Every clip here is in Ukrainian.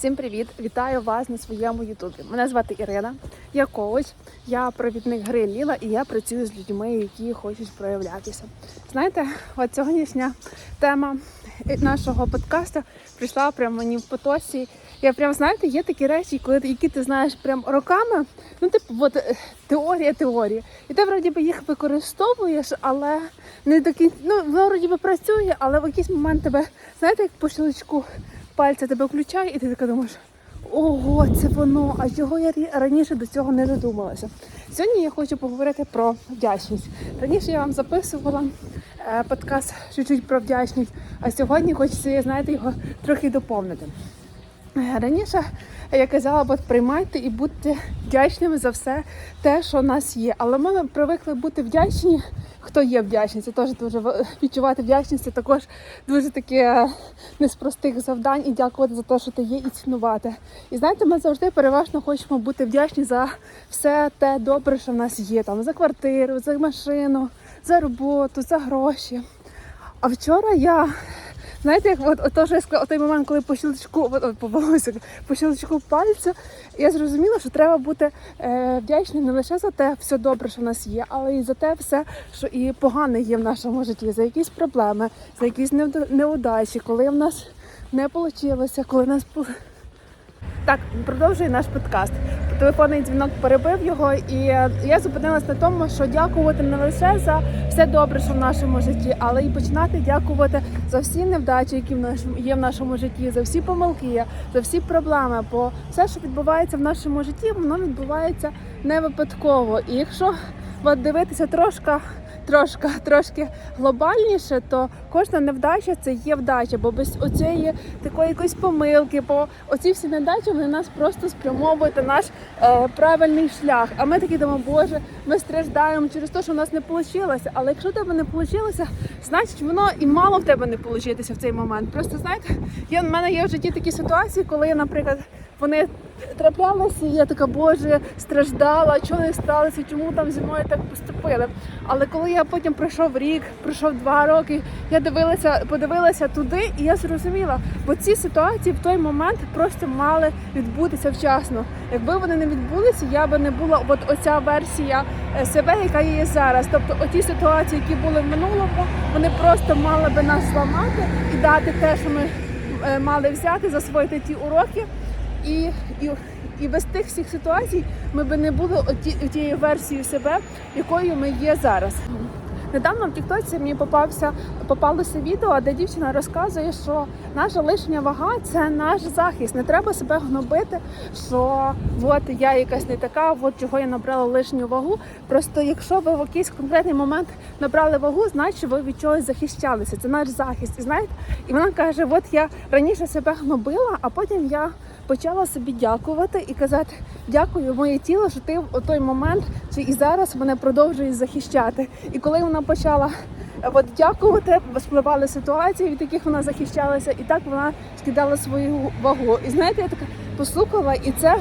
Всім привіт! Вітаю вас на своєму ютубі. Мене звати Ірина. Я коуч, я провідник гри Ліла і я працюю з людьми, які хочуть проявлятися. Знаєте, от сьогоднішня тема нашого подкасту прийшла прямо мені в потоці. Я прям знаєте, є такі речі, коли які ти знаєш прям роками. Ну, типу, от е, теорія, теорія. І ти вроді би їх використовуєш, але не до кінця. Ну, воно вроді би працює, але в якийсь момент тебе, знаєте, як по щелчку пальця тебе включає, і ти така думаєш. Ого, це воно! А чого я раніше до цього не додумалася? Сьогодні я хочу поговорити про вдячність. Раніше я вам записувала е, подкаст чуть-чуть про вдячність, а сьогодні хочеться, знаєте, його трохи доповнити. Раніше я казала, от приймайте і будьте вдячними за все те, що в нас є. Але ми привикли бути вдячні. Хто є вдячний, це теж дуже ва- відчувати вдячність. Це також дуже таке е, не з простих завдань і дякувати за те, що ти є, і цінувати. І знаєте, ми завжди переважно хочемо бути вдячні за все те добре, що в нас є. Там за квартиру, за машину, за роботу, за гроші. А вчора я Знаєте, як от, от, я сказала, той момент, коли по щелчку, от, от, по волосю, по щелчку пальця, я зрозуміла, що треба бути е, вдячним не лише за те все добре, що в нас є, але і за те все, що і погане є в нашому житті, за якісь проблеми, за якісь неудачі, коли в нас не вийшло, коли нас так, продовжує наш подкаст. Телефонний дзвінок перебив його, і е, я зупинилась на тому, що дякувати не лише за все добре, що в нашому житті, але і починати дякувати за всі невдачі, які в нашому є в нашому житті, за всі помилки, за всі проблеми. Бо все, що відбувається в нашому житті, воно відбувається не випадково. І якщо от дивитися трошки, трошки, трошки глобальніше, то кожна невдача це є вдача, бо без оцієї такої якоїсь помилки, бо оці всі невдачі вони нас просто спрямовують на наш е, правильний шлях. А ми такі думаємо, боже, ми страждаємо через те, що в нас не вийшло. Але якщо в тебе не вийшло, значить воно і мало в тебе не вийти в цей момент. Просто знаєте, є в мене є в житті такі ситуації, коли я, наприклад, вони траплялися, і я така, боже, страждала, чого не сталося, чому там зі мною так поступили. Але коли я потім пройшов рік, пройшов два роки, я дивилася, подивилася туди, і я зрозуміла, бо ці ситуації в той момент просто мали відбутися вчасно. Якби вони не відбулися, я би не була от оця версія е, себе, яка є зараз. Тобто, оті ситуації, які були в минулому, вони просто мали би нас зламати і дати те, що ми е, мали взяти, засвоїти ті уроки. І, і, і без тих всіх ситуацій ми би не були оті, тією версією себе, якою ми є зараз. Недавно в Тіктоці мені попався попалося відео, де дівчина розказує, що наша лишня вага це наш захист. Не треба себе гнобити, що от я якась не така, от чого я набрала лишню вагу. Просто якщо ви в якийсь конкретний момент набрали вагу, значить ви від чогось захищалися. Це наш захист. І знаєте, і вона каже: от я раніше себе гнобила, а потім я почала собі дякувати і казати дякую, моє тіло, що ти в той момент чи і зараз мене продовжуєш захищати. І коли вона почала е, от дякувати, спливали ситуації, від яких вона захищалася, і так вона скидала свою вагу. І знаєте, я така послухала, і це,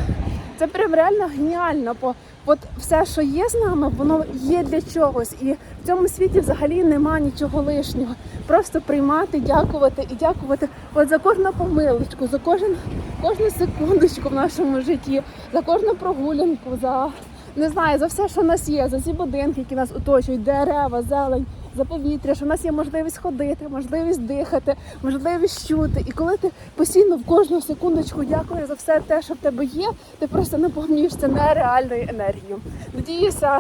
це прям реально геніально. Бо от все, що є з нами, воно є для чогось. І в цьому світі взагалі нема нічого лишнього. Просто приймати, дякувати і дякувати от за кожну помилочку, за кожен, кожну секундочку в нашому житті, за кожну прогулянку, за не знаю, за все, що в нас є, за ці будинки, які нас оточують, дерева, зелень, за повітря, що в нас є можливість ходити, можливість дихати, можливість чути. І коли ти постійно в кожну секундочку дякуєш за все те, що в тебе є, ти просто наповнюєшся нереальною енергією. Надіюся,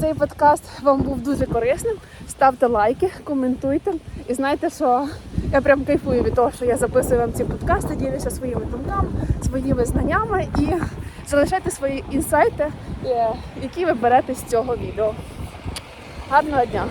цей подкаст вам був дуже корисним. Ставте лайки, коментуйте. І знайте, що я прям кайфую від того, що я записую вам ці подкасти, ділюся своїми думками, своїми знаннями і залишайте свої інсайти, які ви берете з цього відео. Гарного дня!